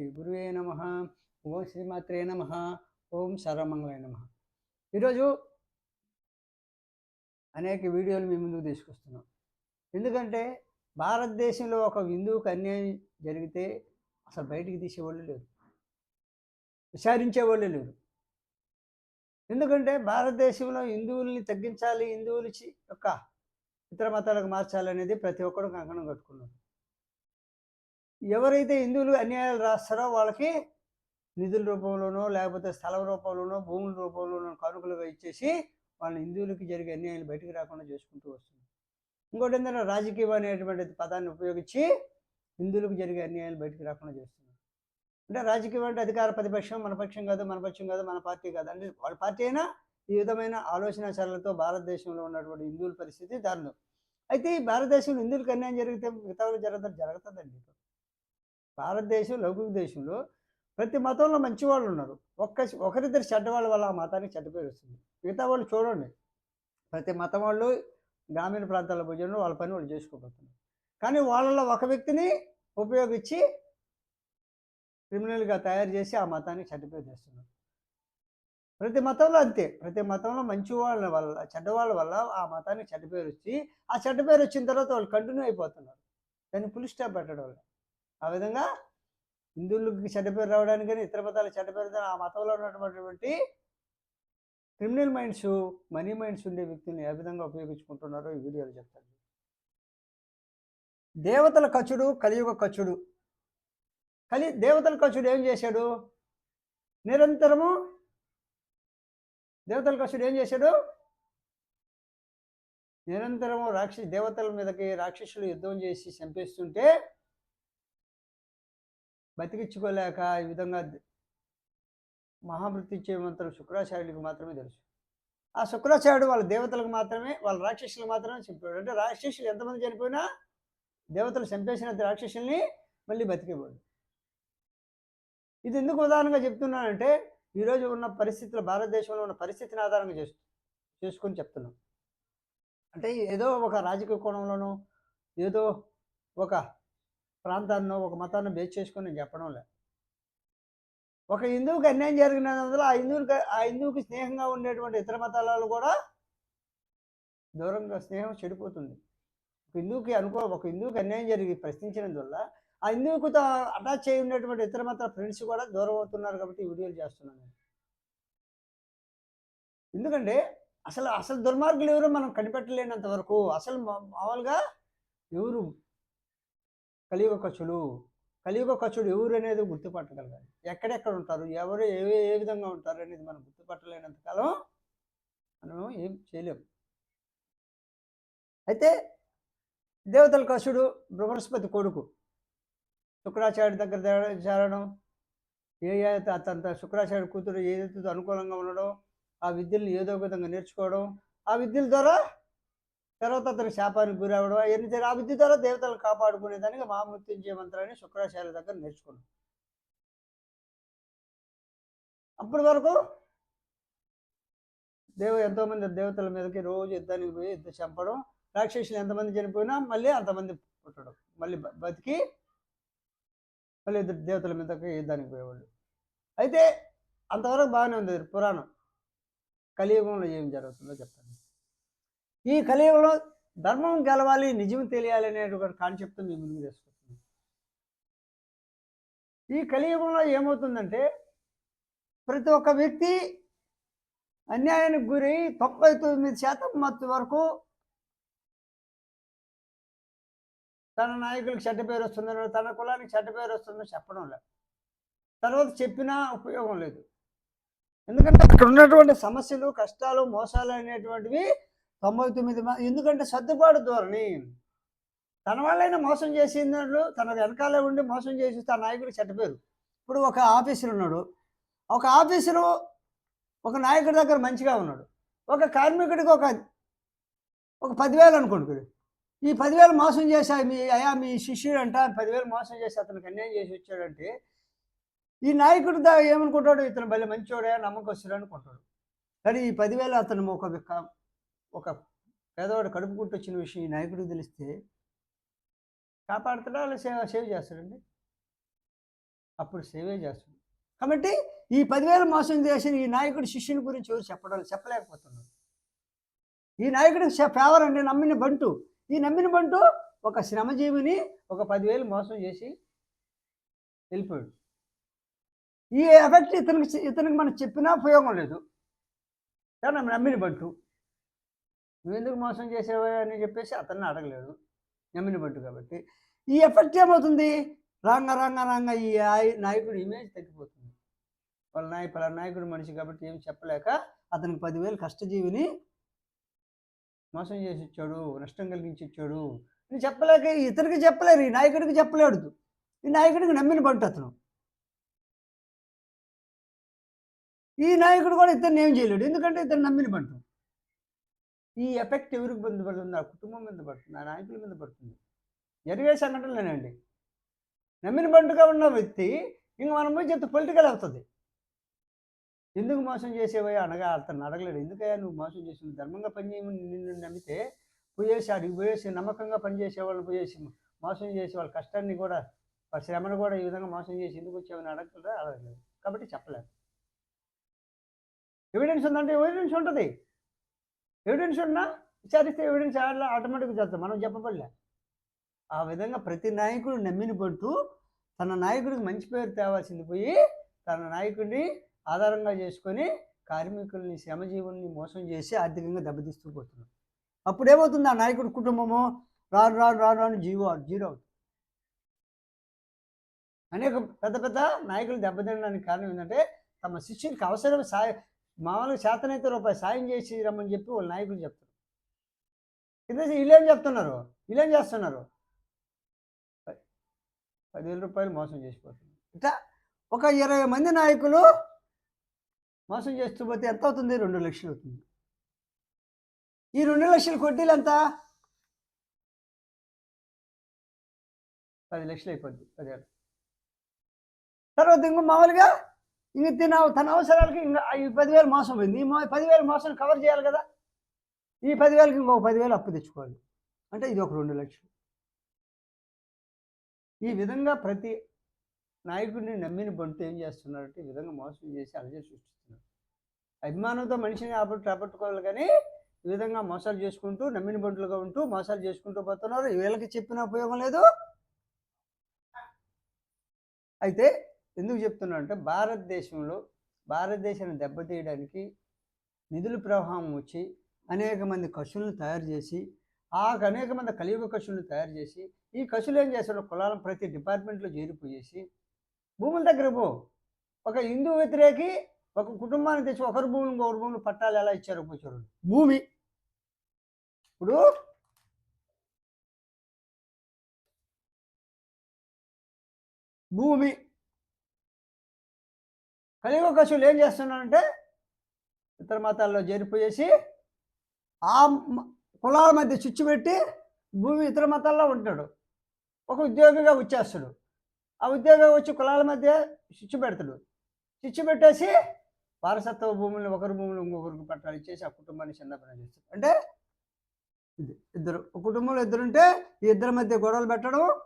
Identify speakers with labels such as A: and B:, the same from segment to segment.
A: శ్రీ గురువే నమ. ఓం శ్రీమాత్రే నమ. ఓం సర్వమంగళ నమ. ఈరోజు అనేక వీడియోలు మీ ముందుకు తీసుకొస్తున్నాం. ఎందుకంటే భారతదేశంలో ఒక హిందువుకు అన్యాయం జరిగితే అసలు బయటికి తీసేవాళ్ళు లేరు. విచారించేవాళ్ళు లేరు. ఎందుకంటే భారతదేశంలో హిందువుల్ని తగ్గించాలి హిందువుల యొక్క ఇతర మతాలకు మార్చాలనేది ప్రతి ఒక్కరు కంకణం కట్టుకున్నారు ఎవరైతే హిందువులు అన్యాయాలు రాస్తారో వాళ్ళకి నిధుల రూపంలోనో లేకపోతే స్థలం రూపంలోనో భూముల రూపంలోనో కానుకలుగా ఇచ్చేసి వాళ్ళ హిందువులకి జరిగే అన్యాయాలు బయటికి రాకుండా చేసుకుంటూ వస్తుంది ఇంకోటి ఏంటంటే రాజకీయం అనేటువంటి పదాన్ని ఉపయోగించి హిందువులకు జరిగే అన్యాయాలు బయటికి రాకుండా చేస్తున్నారు. అంటే రాజకీయం అంటే అధికార ప్రతిపక్షం మన పక్షం కాదు మన పక్షం కాదు మన పార్టీ కాదు. అంటే వాళ్ళ పార్టీ అయినా ఈ విధమైన ఆలోచన చర్యలతో భారతదేశంలో ఉన్నటువంటి హిందువుల పరిస్థితి దారుణం. అయితే ఈ భారతదేశంలో హిందువులకు అన్యాయం జరిగితే మిగతా వాళ్ళకి జరగదు? జరుగుతుందండి భారతదేశం లౌకిక దేశంలో ప్రతి మతంలో మంచి వాళ్ళు ఉన్నారు. ఒక్క ఒకరిద్దరు చెడ్డవాళ్ళ వల్ల ఆ మతానికి చెడ్డ పేరు వస్తుంది. మిగతా వాళ్ళు చూడండి. ప్రతి మతం వాళ్ళు గ్రామీణ ప్రాంతాల భోజనం వాళ్ళ పని వాళ్ళు చేసుకోబోతున్నారు. కానీ వాళ్ళలో ఒక వ్యక్తిని ఉపయోగించి క్రిమినల్గా తయారు చేసి ఆ మతానికి చెడ్డ పేరు తెస్తున్నారు. ప్రతి మతంలో అంతే. ప్రతి మతంలో మంచి వాళ్ళ వల్ల చెడ్డవాళ్ళ వల్ల ఆ మతానికి చెడ్డ పేరు వచ్చి ఆ చెడ్డ పేరు వచ్చిన తర్వాత వాళ్ళు కంటిన్యూ అయిపోతున్నారు. దాన్ని పులి స్టాప్ పెట్టడం వల్ల. ఆ విధంగా హిందువులకి చెడ్డ పేరు రావడానికి కానీ ఇతర మతాలకు చెడ్డ పేరు ఆ మతంలో ఉన్నటువంటి క్రిమినల్ మైండ్స్ మనీ మైండ్స్ ఉండే వ్యక్తుల్ని ఏ విధంగా ఉపయోగించుకుంటున్నారో ఈ వీడియోలో చెప్తాను. దేవతల కచుడు కలియుగ కచుడు. కలి దేవతల కచుడు ఏం చేశాడు? నిరంతరము దేవతల కచుడు ఏం చేశాడు? నిరంతరము రాక్షసు దేవతల మీదకి రాక్షసులు యుద్ధం చేసి చంపేస్తుంటే బతికించుకోలేక ఈ విధంగా మహామృతి చేయమంతరం శుక్రాచార్యుడికి మాత్రమే తెలుసు. ఆ శుక్రాచార్యుడు వాళ్ళ దేవతలకు మాత్రమే వాళ్ళ రాక్షసులకు మాత్రమే చంపాడు అంటే రాక్షసులు ఎంతమంది చనిపోయినా దేవతలు చంపేసిన రాక్షసుల్ని మళ్ళీ బతికేవాడు. ఇది ఎందుకు ఉదాహరణగా చెప్తున్నానంటే ఈరోజు ఉన్న పరిస్థితులు భారతదేశంలో ఉన్న పరిస్థితిని ఆధారంగా చేస్తూ చేసుకొని చెప్తున్నాం. అంటే ఏదో ఒక రాజకీయ కోణంలోనూ ఏదో ఒక ప్రాంతాన్నో ఒక మతాన్ని బేస్ చేసుకొని నేను చెప్పడం లే ఒక హిందువుకి అన్యాయం జరిగినందువల్ల ఆ హిందువుకి ఆ హిందువుకి స్నేహంగా ఉండేటువంటి ఇతర మతాలలో కూడా దూరంగా స్నేహం చెడిపోతుంది. ఒక హిందువుకి అనుకో ఒక హిందువుకి అన్యాయం జరిగి ప్రశ్నించినందువల్ల ఆ హిందువుకు అటాచ్ అయి ఉండేటువంటి ఇతర మతాల ఫ్రెండ్స్ కూడా దూరం అవుతున్నారు కాబట్టి ఈ వీడియోలు చేస్తున్నాను ఎందుకంటే అసలు అసలు దుర్మార్గులు ఎవరు మనం కనిపెట్టలేనంత వరకు అసలు మా- మామూలుగా ఎవరు కలియుగ కచులు కలియుగ కచుడు ఎవరు అనేది గుర్తుపట్టగలగాలి. ఎక్కడెక్కడ ఉంటారు? ఎవరు ఏ ఏ విధంగా ఉంటారు అనేది మనం గుర్తుపట్టలేనంత కాలం మనం ఏం చేయలేం. అయితే దేవతల కసుడు బృహస్పతి కొడుకు. శుక్రాచార్య దగ్గర చేరడం ఏ ఏ శుక్రాచార్య కూతురు ఏదైతే అనుకూలంగా ఉండడం ఆ విద్యలను ఏదో విధంగా నేర్చుకోవడం ఆ విద్యల ద్వారా తర్వాత అతను శాపానికి గురవడం అవన్నీ జరిగి ఆ విద్య ద్వారా దేవతలను కాపాడుకునేదానికి మహామృత్యుంజయ మంత్రాన్ని శుక్రాచార్య దగ్గర నేర్చుకున్నాం అప్పటి వరకు దేవ ఎంతోమంది దేవతల మీదకి రోజు యుద్ధానికి పోయి యుద్ధ చంపడం రాక్షసులు ఎంతమంది చనిపోయినా మళ్ళీ అంతమంది పుట్టడం. మళ్ళీ బతికి మళ్ళీ ఇద్దరు దేవతల మీదకి యుద్ధానికి పోయేవాళ్ళు. అయితే అంతవరకు బాగానే ఉంది పురాణం. కలియుగంలో ఏం జరుగుతుందో చెప్తాను. ఈ కలియుగంలో ధర్మం గెలవాలి నిజం తెలియాలి అనేటువంటి కాన్సెప్ట్ మేము ముందుకు తీసుకొస్తుంది ఈ కలియుగంలో ఏమవుతుందంటే ప్రతి ఒక్క వ్యక్తి అన్యాయానికి గురి తొంభై తొమ్మిది శాతం మత్తు వరకు తన నాయకులకు చెడ్డ పేరు వస్తుందని తన కులానికి చెడ్డ పేరు వస్తుందని చెప్పడం లేదు. తర్వాత చెప్పినా ఉపయోగం లేదు. ఎందుకంటే అక్కడ ఉన్నటువంటి సమస్యలు కష్టాలు మోసాలు అనేటువంటివి తొంభై తొమ్మిది మంది ఎందుకంటే సర్దుబాటు ధోరణి. తన వాళ్ళైనా మోసం చేసినట్లు తన వెనకాలే ఉండి మోసం చేసి తన నాయకుడు చెట్టపేరు ఇప్పుడు ఒక ఆఫీసర్ ఉన్నాడు. ఒక ఆఫీసరు ఒక నాయకుడి దగ్గర మంచిగా ఉన్నాడు. ఒక కార్మికుడికి ఒక ఒక పదివేలు అనుకుంటుంది ఈ పదివేలు మోసం చేశా మీ అయా మీ శిష్యుడు అంట పదివేలు మోసం చేసి అతనికి అన్యాయం చేసి వచ్చాడంటే ఈ నాయకుడు ఏమనుకుంటాడు? ఇతను భలే మంచోడే వస్తాడు అనుకుంటాడు. కానీ ఈ పదివేలు అతను ఒక ఒక పేదవాడు కడుపుకుంటూ వచ్చిన విషయం ఈ నాయకుడికి తెలిస్తే కాపాడుతాడా అలా సేవ సేవ్ చేస్తాడండి? అప్పుడు సేవే చేస్తాడు. కాబట్టి ఈ పదివేల మోసం చేసిన ఈ నాయకుడి శిష్యుని గురించి ఎవరు చెప్పడం చెప్పలేకపోతున్నారు. ఈ నాయకుడికి ఫేవర్ అండి నమ్మిన బంటు. ఈ నమ్మిన బంటు ఒక శ్రమజీవిని ఒక పదివేలు మోసం చేసి వెళ్ళిపోయాడు. ఈ ఎఫెక్ట్ ఇతనికి ఇతనికి మనం చెప్పినా ఉపయోగం లేదు. కానీ నమ్మిన బంటు. నువ్వెందుకు మోసం చేసేవా అని చెప్పేసి అతన్ని అడగలేడు నమ్మిన కాబట్టి. ఈ ఎఫెక్ట్ ఏమవుతుంది? రాంగ రాంగ రాంగ ఈ నాయకుడు ఇమేజ్ తగ్గిపోతుంది. వాళ్ళ నాయ పలానా నాయకుడు మనిషి కాబట్టి ఏం చెప్పలేక అతనికి పదివేలు కష్టజీవిని మోసం చేసి ఇచ్చాడు నష్టం కలిగించి ఇచ్చాడు అని చెప్పలేక ఇతనికి చెప్పలేరు ఈ నాయకుడికి చెప్పలేడు. ఈ నాయకుడికి నమ్మిన పంట అతను. ఈ నాయకుడు కూడా ఇతను ఏం చేయలేడు. ఎందుకంటే ఇతను నమ్మిన బంటు ఈ ఎఫెక్ట్ ఎవరికి మీద పడుతుంది ఆ కుటుంబం మీద పడుతుంది ఆ నాయకుల మీద పడుతుంది. జరిగే సంఘటనలేనండి. నమ్మిన బంటుగా ఉన్న వ్యక్తి ఇంక మనం పోయి చెప్తే పొలిటికల్ అవుతుంది. ఎందుకు మోసం చేసేవా అనగా అతను అడగలేడు. ఎందుకయ్యా నువ్వు మోసం చేసి ధర్మంగా పనిచేయమని నిన్ను నమ్మితే పోయేసి అడిగి పోయేసి నమ్మకంగా పనిచేసే వాళ్ళు పోయేసి మోసం చేసే వాళ్ళ కష్టాన్ని కూడా వాళ్ళ శ్రమను కూడా ఈ విధంగా మోసం చేసి ఎందుకు వచ్చామని అడగలేదు అడగలేదు. కాబట్టి చెప్పలేదు. ఎవిడెన్స్ ఉందంటే ఎవిడెన్స్ ఉంటుంది. ఎవిడెన్స్ ఉన్నా విచారిస్తే ఎవిడెన్స్ ఆటోమేటిక్గా చేస్తాం. మనం చెప్పబడలే. ఆ విధంగా ప్రతి నాయకుడు నమ్మిన పడుతూ తన నాయకుడికి మంచి పేరు తేవాల్సింది పోయి తన నాయకుడిని ఆధారంగా చేసుకొని కార్మికుల్ని శ్రమజీవుల్ని మోసం చేసి ఆర్థికంగా దెబ్బతీస్తూ పోతున్నారు అప్పుడు ఏమవుతుంది ఆ నాయకుడి కుటుంబము రాను రాను రాను రాను జీవో జీరో అవుతుంది. అనేక పెద్ద పెద్ద నాయకులు దెబ్బతినడానికి కారణం ఏంటంటే తమ శిష్యునికి అవసరం సాయ మామూలుగా శాతనైతే రూపాయి సాయం చేసి రమ్మని చెప్పి వాళ్ళ నాయకులు చెప్తారు కింద వీళ్ళేం చెప్తున్నారు? వీళ్ళేం చేస్తున్నారు? పదివేల రూపాయలు మోసం చేసిపోతున్నారు. ఇట్లా ఒక ఇరవై మంది నాయకులు మోసం చేస్తూ పోతే ఎంత అవుతుంది? రెండు లక్షలు అవుతుంది. ఈ రెండు లక్షల కొట్టీలు ఎంత? పది లక్షలు అయిపోద్ది పదివేలు. తర్వాత ఇంకో మామూలుగా ఇంక తిన తన అవసరాలకి ఇంకా ఈ పదివేలు మోసం పోయింది. ఈ పదివేల పదివేలు మోసం కవర్ చేయాలి కదా? ఈ పదివేలకి ఇంకొక పదివేలు అప్పు తెచ్చుకోవాలి. అంటే ఇది ఒక రెండు లక్షలు. ఈ విధంగా ప్రతి నాయకుడిని నమ్మిన బంటు ఏం చేస్తున్నారంటే ఈ విధంగా మోసం చేసి అలజడి సృష్టిస్తున్నారు. అభిమానంతో మనిషిని ఆపట్టు రాబట్టుకోవాలి కానీ ఈ విధంగా మోసాలు చేసుకుంటూ నమ్మిన బంటులుగా ఉంటూ మోసాలు చేసుకుంటూ పోతున్నారు. వీళ్ళకి చెప్పిన ఉపయోగం లేదు. అయితే ఎందుకు చెప్తున్నా అంటే భారతదేశంలో భారతదేశాన్ని దెబ్బతీయడానికి నిధుల ప్రవాహం వచ్చి అనేక మంది కసులను తయారు చేసి ఆ అనేక మంది కలియుగ కసులను తయారు చేసి ఈ కసులు ఏం చేశారు కులాలను ప్రతి డిపార్ట్మెంట్లో చేరిపోయేసి భూముల దగ్గర పో. ఒక హిందూ వ్యతిరేకి ఒక కుటుంబాన్ని తెచ్చి ఒకరి భూములు ఇంకొకరి భూములు పట్టాలు ఎలా ఇచ్చారో పోచారు భూమి. ఇప్పుడు భూమి. కలియుగ కషులు ఏం చేస్తున్నారంటే ఇతర మతాల్లో చేరిపోయేసి ఆ కులాల మధ్య చిచ్చు పెట్టి భూమి ఇతర మతాల్లో ఉంటాడు ఒక ఉద్యోగిగా వచ్చేస్తాడు. ఆ ఉద్యోగిగా వచ్చి కులాల మధ్య చిచ్చు పెడతాడు. చిచ్చు పెట్టేసి వారసత్వ భూములను ఒకరి భూములు ఇంకొకరికి పట్టాలు ఇచ్చేసి ఆ కుటుంబాన్ని చిన్నపన చేస్తాడు. అంటే ఇది ఇద్దరు ఒక కుటుంబంలో ఇద్దరు ఉంటే ఈ ఇద్దరి మధ్య గొడవలు పెట్టడం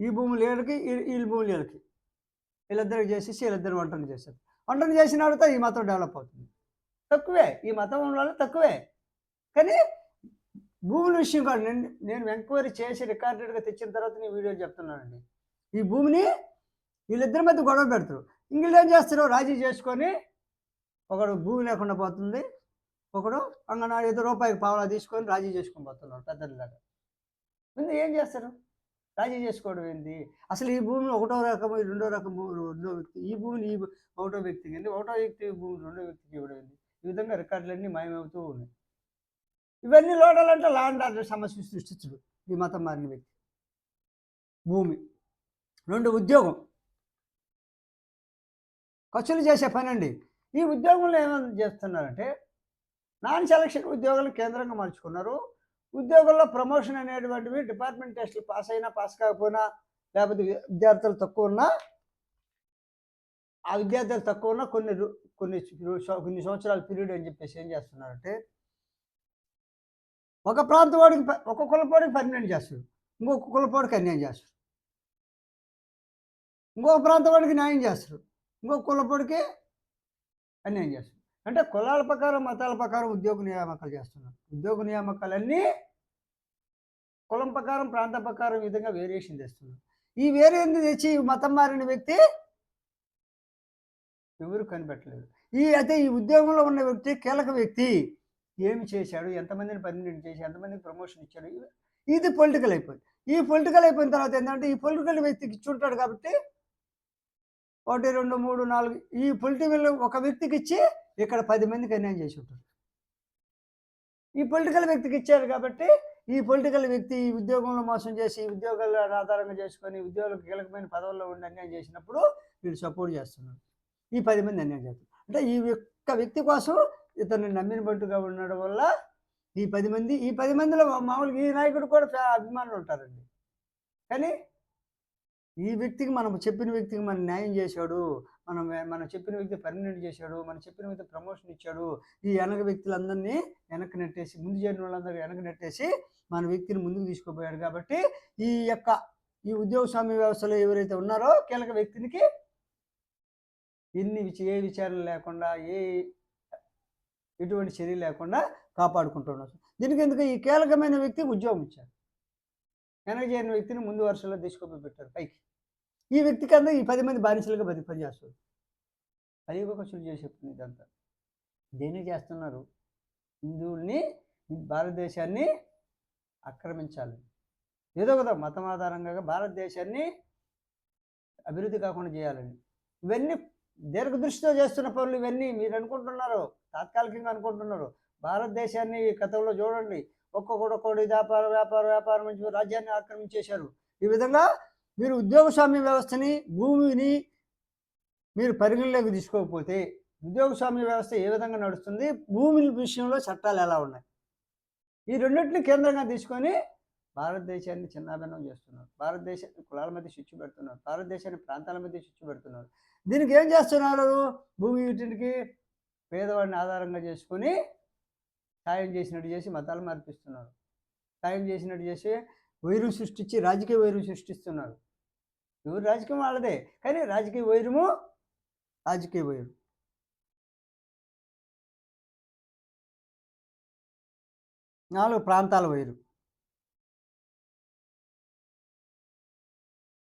A: ఈ భూములు వీళ్ళకి ఈ- వీళ్ళ భూములు వీళ్ళకి. వీళ్ళిద్దరికి చేసేసి వీళ్ళిద్దరు వంటలు చేశారు. వంటను చేసిన తర్వాత ఈ మతం డెవలప్ అవుతుంది. తక్కువే. ఈ మతం వల్ల తక్కువే. కానీ భూముల విషయం కాదు. నేను నేను ఎంక్వైరీ చేసి రికార్డెడ్గా తెచ్చిన తర్వాత నేను వీడియో చెప్తున్నానండి. ఈ భూమిని వీళ్ళిద్దరి మధ్య గొడవ పెడతారు. ఇంగ్లీష్ ఏం చేస్తారు రాజీ చేసుకొని ఒకడు భూమి లేకుండా పోతుంది. ఒకడు అంగన ఐదు రూపాయలు పావలా తీసుకొని రాజీ చేసుకొని పోతున్నారు పెద్దలాగా ముందు ఏం చేస్తారు? రాజీ చేసుకోవడం ఏంది? అసలు ఈ భూమిని ఒకటో రకం రెండో రకము రెండో వ్యక్తి ఈ భూమిని ఈ ఒకటో వ్యక్తికి ఏంది? ఒకటో వ్యక్తి భూమి రెండో వ్యక్తికి ఇవ్వడం ఏంది? ఈ విధంగా రికార్డులన్నీ మాయమవుతూ ఉన్నాయి. ఇవన్నీ లోడాలంటే లాండ్ ఆర్డర్ సమస్య సృష్టించడు ఈ మతం మారిన వ్యక్తి. భూమి. రెండు ఉద్యోగం. ఖర్చులు చేసే పని అండి ఈ ఉద్యోగంలో ఏమైనా చేస్తున్నారంటే నాన్ సెలక్షన్ ఉద్యోగాలు కేంద్రంగా మార్చుకున్నారు. ఉద్యోగంలో ప్రమోషన్ అనేటువంటివి డిపార్ట్మెంట్ టెస్టులు పాస్ అయినా పాస్ కాకపోయినా లేకపోతే విద్యార్థులు తక్కువ ఉన్నా ఆ విద్యార్థులు తక్కువ ఉన్నా కొన్ని కొన్ని కొన్ని సంవత్సరాల పీరియడ్ అని చెప్పేసి ఏం చేస్తున్నారంటే ఒక ప్రాంతం వాడికి ప- ఒక కులపాడికి పర్మనెంట్ చేస్తారు. ఇంకొక కులపాడికి అన్యాయం చేస్తారు. ఇంకొక ప్రాంతం వాడికి న్యాయం చేస్తారు. ఇంకొక కులపాడికి అన్యాయం చేస్తారు. అంటే కులాల ప్రకారం మతాల ప్రకారం ఉద్యోగ నియామకాలు చేస్తున్నారు. ఉద్యోగ నియామకాలన్నీ కులం ప్రకారం ప్రాంత ప్రకారం విధంగా వేరియేషన్ తెస్తున్నారు. ఈ వేరియేషన్ తెచ్చి ఈ మతం మారిన వ్యక్తి ఎవరు కనిపెట్టలేదు. ఈ అయితే ఈ ఉద్యోగంలో ఉన్న వ్యక్తి కీలక వ్యక్తి ఏమి చేశాడు? ఎంతమందిని పర్మినెంట్ చేసి ఎంతమందికి ప్రమోషన్ ఇచ్చాడు? ఇది పొలిటికల్ అయిపోయింది. ఈ పొలిటికల్ అయిపోయిన తర్వాత ఏంటంటే ఈ పొలిటికల్ వ్యక్తికి ఇచ్చి ఉంటాడు కాబట్టి ఒకటి రెండు మూడు నాలుగు ఈ పొలిటికల్ ఒక వ్యక్తికి ఇచ్చి ఇక్కడ పది మందికి అన్యాయం చేసి ఉంటారు ఈ పొలిటికల్ వ్యక్తికి ఇచ్చారు కాబట్టి ఈ పొలిటికల్ వ్యక్తి ఈ ఉద్యోగంలో మోసం చేసి ఈ ఆధారంగా చేసుకొని ఉద్యోగులకు కీలకమైన పదవుల్లో ఉండి అన్యాయం చేసినప్పుడు వీళ్ళు సపోర్ట్ చేస్తున్నారు. ఈ పది మంది అన్యాయం చేస్తారు అంటే ఈ ఒక్క వ్యక్తి కోసం ఇతన్ని నమ్మినబట్టుగా ఉండడం వల్ల ఈ పది మంది ఈ పది మందిలో మామూలుగా ఈ నాయకుడు కూడా అభిమానులు ఉంటారండి. కానీ ఈ వ్యక్తికి మనం చెప్పిన వ్యక్తికి మనం న్యాయం చేశాడు మనం మనం చెప్పిన వ్యక్తి పర్మనెంట్ చేశాడు మనం చెప్పిన వ్యక్తి ప్రమోషన్ ఇచ్చాడు ఈ వెనక వ్యక్తులందరినీ వెనక్కి నెట్టేసి ముందు చేరిన వాళ్ళందరూ వెనక నెట్టేసి మన వ్యక్తిని ముందుకు తీసుకుపోయాడు కాబట్టి ఈ యొక్క ఈ ఉద్యోగస్వామ్య వ్యవస్థలో ఎవరైతే ఉన్నారో కీలక వ్యక్తినికి ఎన్ని ఏ విచారణ లేకుండా ఏ ఎటువంటి చర్య లేకుండా కాపాడుకుంటున్నారు దీనికి ఎందుకు ఈ కీలకమైన వ్యక్తికి ఉద్యోగం ఇచ్చారు? వెనక చేరిన వ్యక్తిని ముందు వరుసలో తీసుకొని పెట్టారు పైకి. ఈ వ్యక్తి కన్నా ఈ పది మంది బానిసలుగా బతి పనిచేస్తారు అది ఒక ఖర్చులు చేసి చెప్తుంది ఇదంతా. దేనికి చేస్తున్నారు? హిందువుల్ని భారతదేశాన్ని ఆక్రమించాలి. ఏదో కదా మతం ఆధారంగా భారతదేశాన్ని అభివృద్ధి కాకుండా చేయాలని. ఇవన్నీ దీర్ఘదృష్టితో చేస్తున్న పనులు ఇవన్నీ మీరు అనుకుంటున్నారు. తాత్కాలికంగా అనుకుంటున్నారు. భారతదేశాన్ని గతంలో చూడండి. ఒక్కొక్కడు ఒక్కొక్కటి వ్యాపార వ్యాపార వ్యాపారం నుంచి రాజ్యాన్ని ఆక్రమించేశారు. ఈ విధంగా మీరు ఉద్యోగస్వామ్య వ్యవస్థని భూమిని మీరు పరిగణలోకి తీసుకోకపోతే ఉద్యోగస్వామ్య వ్యవస్థ ఏ విధంగా నడుస్తుంది భూమి విషయంలో చట్టాలు ఎలా ఉన్నాయి? ఈ రెండింటిని కేంద్రంగా తీసుకొని భారతదేశాన్ని చిన్నాభిన్నం చేస్తున్నారు. భారతదేశాన్ని కులాల మధ్య చిచ్చు పెడుతున్నారు. భారతదేశాన్ని ప్రాంతాల మధ్య చిచ్చు పెడుతున్నారు. దీనికి ఏం చేస్తున్నారు? భూమి వీటికి పేదవాడిని ఆధారంగా చేసుకొని సాయం చేసినట్టు చేసి మతాలు మార్పిస్తున్నారు. సాయం చేసినట్టు చేసి వైరం సృష్టించి రాజకీయ వైరం సృష్టిస్తున్నారు. ఎవరు రాజకీయం వాళ్ళదే. కానీ రాజకీయ వైరము రాజకీయ వైరం. నాలుగు ప్రాంతాల వైరు.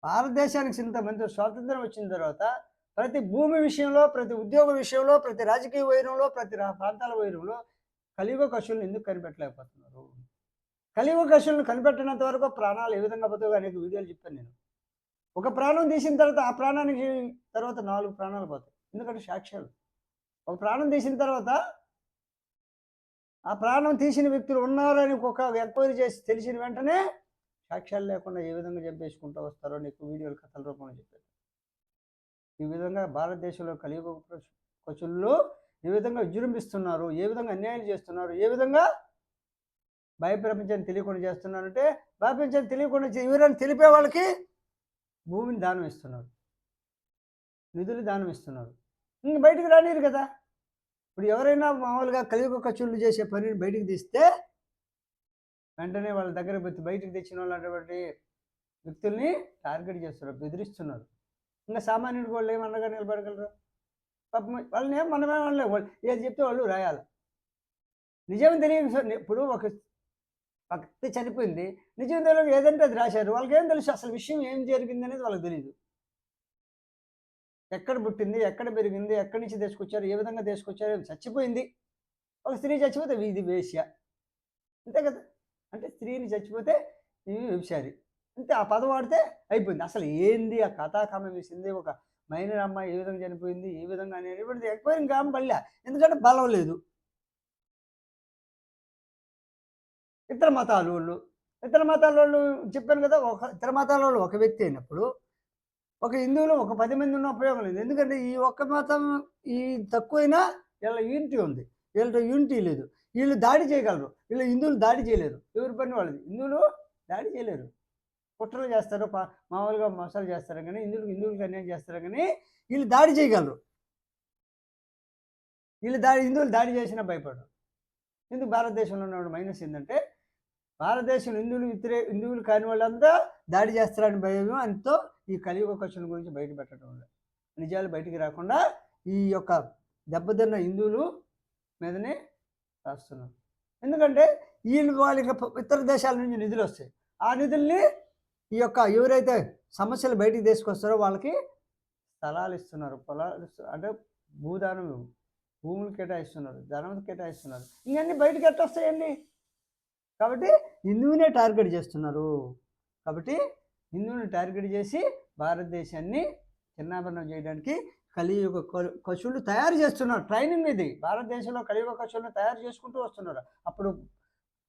A: భారతదేశానికి ఇంతమంది స్వాతంత్రం వచ్చిన తర్వాత ప్రతి భూమి విషయంలో ప్రతి ఉద్యోగ విషయంలో ప్రతి రాజకీయ వైరంలో ప్రతి ప్రాంతాల వైరంలో కలియుగ కషులను ఎందుకు కనిపెట్టలేకపోతున్నారు? కలియుగ కషులను కనిపెట్టినంత వరకు ప్రాణాలు ఏ విధంగా పోతాయో అనేక వీడియోలు చెప్పాను నేను. ఒక ప్రాణం తీసిన తర్వాత ఆ ప్రాణానికి తర్వాత నాలుగు ప్రాణాలు పోతాయి. ఎందుకంటే సాక్ష్యాలు. ఒక ప్రాణం తీసిన తర్వాత ఆ ప్రాణం తీసిన వ్యక్తులు ఉన్నారని ఒక ఎంక్వైరీ చేసి తెలిసిన వెంటనే సాక్ష్యాలు లేకుండా ఏ విధంగా చంపేసుకుంటూ వస్తారో నీకు వీడియోలు కథల రూపంలో చెప్పారు ఈ విధంగా భారతదేశంలో కలియుగ ఖర్చుల్లో ఏ విధంగా విజృంభిస్తున్నారు ఏ విధంగా అన్యాయం చేస్తున్నారు ఏ విధంగా భయప్రపంచాన్ని తెలియకుండా చేస్తున్నారంటే భయప్రపంచాన్ని తెలియకుండా ఎవరైనా తెలిపే వాళ్ళకి భూమిని దానం ఇస్తున్నారు నిధులు దానం ఇస్తున్నారు ఇంక బయటికి రానిరు కదా. ఇప్పుడు ఎవరైనా మామూలుగా కలియుగ ఖర్చులు చేసే పనిని బయటికి తీస్తే వెంటనే వాళ్ళ దగ్గర పెట్టి బయటికి తెచ్చిన వాళ్ళు అటువంటి వ్యక్తుల్ని టార్గెట్ చేస్తున్నారు బెదిరిస్తున్నారు. ఇంకా సామాన్యుడికి వాళ్ళు ఏమన్నగా నిలబడగలరు? పాపం వాళ్ళని ఏం మనమే వాళ్ళు ఏది చెప్తే వాళ్ళు రాయాలి. నిజం తెలియదు సార్ ఇప్పుడు ఒక భక్తి చనిపోయింది. నిజం తెలియదు ఏదంటే అది రాశారు. వాళ్ళకి ఏం తెలుసు అసలు విషయం ఏం జరిగింది అనేది వాళ్ళకి తెలియదు ఎక్కడ పుట్టింది ఎక్కడ పెరిగింది ఎక్కడి నుంచి తీసుకొచ్చారు ఏ విధంగా తీసుకొచ్చారు చచ్చిపోయింది. ఒక స్త్రీ చచ్చిపోతే ఇది వేశ్య. అంతే కదా? అంటే స్త్రీని చచ్చిపోతే ఇవి వ్యభిచారి. అంతే ఆ పదం వాడితే అయిపోయింది. అసలు ఏంది ఆ కథాకామం వేసింది? ఒక మైనర్ అమ్మాయి ఏ విధంగా చనిపోయింది ఏ విధంగా అనేది. ఎంక్వైరీ కామ పడలే ఎందుకంటే బలం లేదు. ఇతర మతాల వాళ్ళు. ఇతర మతాల వాళ్ళు చెప్పాను కదా ఒక ఇతర మతాల వాళ్ళు ఒక వ్యక్తి అయినప్పుడు ఒక హిందువులు ఒక పది మంది ఉన్న ఉపయోగం లేదు. ఎందుకంటే ఈ ఒక్క మతం ఈ తక్కువైనా వీళ్ళ యూనిటీ ఉంది. వీళ్ళతో యూనిటీ లేదు. వీళ్ళు దాడి చేయగలరు. వీళ్ళు హిందువులు దాడి చేయలేరు. ఎవరి పని వాళ్ళది? హిందువులు దాడి చేయలేరు. కుట్రలు చేస్తారు మామూలుగా మోసాలు చేస్తారు కానీ హిందువులకు హిందువులకు అన్యాయం చేస్తారు కానీ వీళ్ళు దాడి చేయగలరు. వీళ్ళు దాడి హిందువులు దాడి చేసినా భయపడరు. ఎందుకు? భారతదేశంలో ఉన్న మైనస్ ఏంటంటే భారతదేశం హిందువులు వ్యతిరే హిందువులు కాని వాళ్ళంతా దాడి చేస్తారని భయం అంతో ఈ కలియుగ క్వశ్చన్ గురించి బయట పెట్టడం లేదు నిజాలు బయటికి రాకుండా ఈ యొక్క దెబ్బతిన్న హిందువులు మీదనే రాస్తున్నారు. ఎందుకంటే వీళ్ళు వాళ్ళకి ఇతర దేశాల నుంచి నిధులు వస్తాయి. ఆ నిధుల్ని ఈ యొక్క ఎవరైతే సమస్యలు బయటికి తీసుకొస్తారో వాళ్ళకి స్థలాలు ఇస్తున్నారు. పొలాలు ఇస్తున్నారు అంటే భూదానం భూములు కేటాయిస్తున్నారు ధనం కేటాయిస్తున్నారు. ఇవన్నీ బయటకు ఎట్ట వస్తాయండి కాబట్టి హిందువునే టార్గెట్ చేస్తున్నారు. కాబట్టి హిందువుని టార్గెట్ చేసి భారతదేశాన్ని చిన్నాభరణం చేయడానికి కలియుగ క- కశువులు తయారు చేస్తున్నారు. ట్రైనింగ్ ఇది. భారతదేశంలో కలియుగ కశువులను తయారు చేసుకుంటూ వస్తున్నారు. అప్పుడు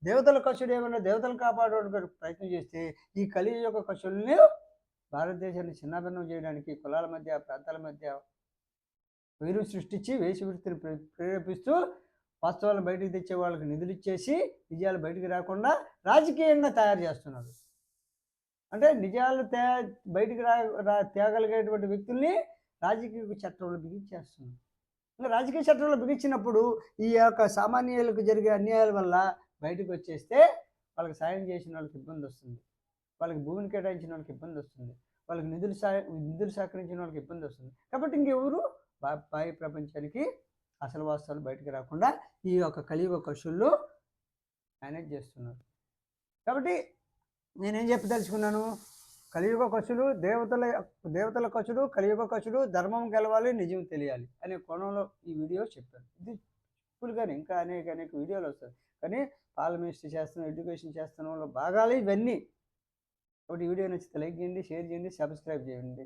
A: దేవతల కశుడు ఏమన్నా దేవతలు కాపాడడానికి ప్రయత్నం చేస్తే ఈ కలియుగ కశువుల్ని భారతదేశాన్ని చిన్నాభిన్నం చేయడానికి కులాల మధ్య ప్రాంతాల మధ్య వీరు సృష్టించి వేషవృత్తిని ప్రే- ప్రేరేపిస్తూ వాస్తవాలను బయటకు తెచ్చే వాళ్ళకి నిధులు ఇచ్చేసి నిజాలు బయటికి రాకుండా రాజకీయంగా తయారు చేస్తున్నారు. అంటే నిజాలు తే బయటికి రా రా- తేగలిగేటువంటి వ్యక్తుల్ని రాజకీయ చట్టంలో బిగించేస్తున్నారు. ఇంకా రాజకీయ చట్టంలో బిగించినప్పుడు ఈ యొక్క సామాన్యులకు జరిగే అన్యాయాల వల్ల బయటకు వచ్చేస్తే వాళ్ళకి సాయం చేసిన వాళ్ళకి ఇబ్బంది వస్తుంది. వాళ్ళకి భూమిని కేటాయించిన వాళ్ళకి ఇబ్బంది వస్తుంది. వాళ్ళకి నిధులు సా నిధులు సేకరించిన వాళ్ళకి ఇబ్బంది వస్తుంది. కాబట్టి ఇంకెవరు బా- ప్రపంచానికి అసలు వాస్తవాలు బయటకు రాకుండా ఈ యొక్క కలియుగ కషుల్లో మేనేజ్ చేస్తున్నారు. కాబట్టి నేనేం చెప్పదలుచుకున్నాను? కలియుగ కచుడు దేవతల దేవతల కసుడు కలియుగ కసుడు ధర్మం గెలవాలి నిజం తెలియాలి అనే కోణంలో ఈ వీడియో చెప్పాను. ఇది సింపుల్గానే ఇంకా అనేక అనేక వీడియోలు వస్తాయి. కానీ పార్లమెంట్ చేస్తున్నాం ఎడ్యుకేషన్ చేస్తున్నాం భాగాలు ఇవన్నీ. ఒకటి వీడియో నచ్చితే లైక్ చేయండి షేర్ చేయండి సబ్స్క్రైబ్ చేయండి.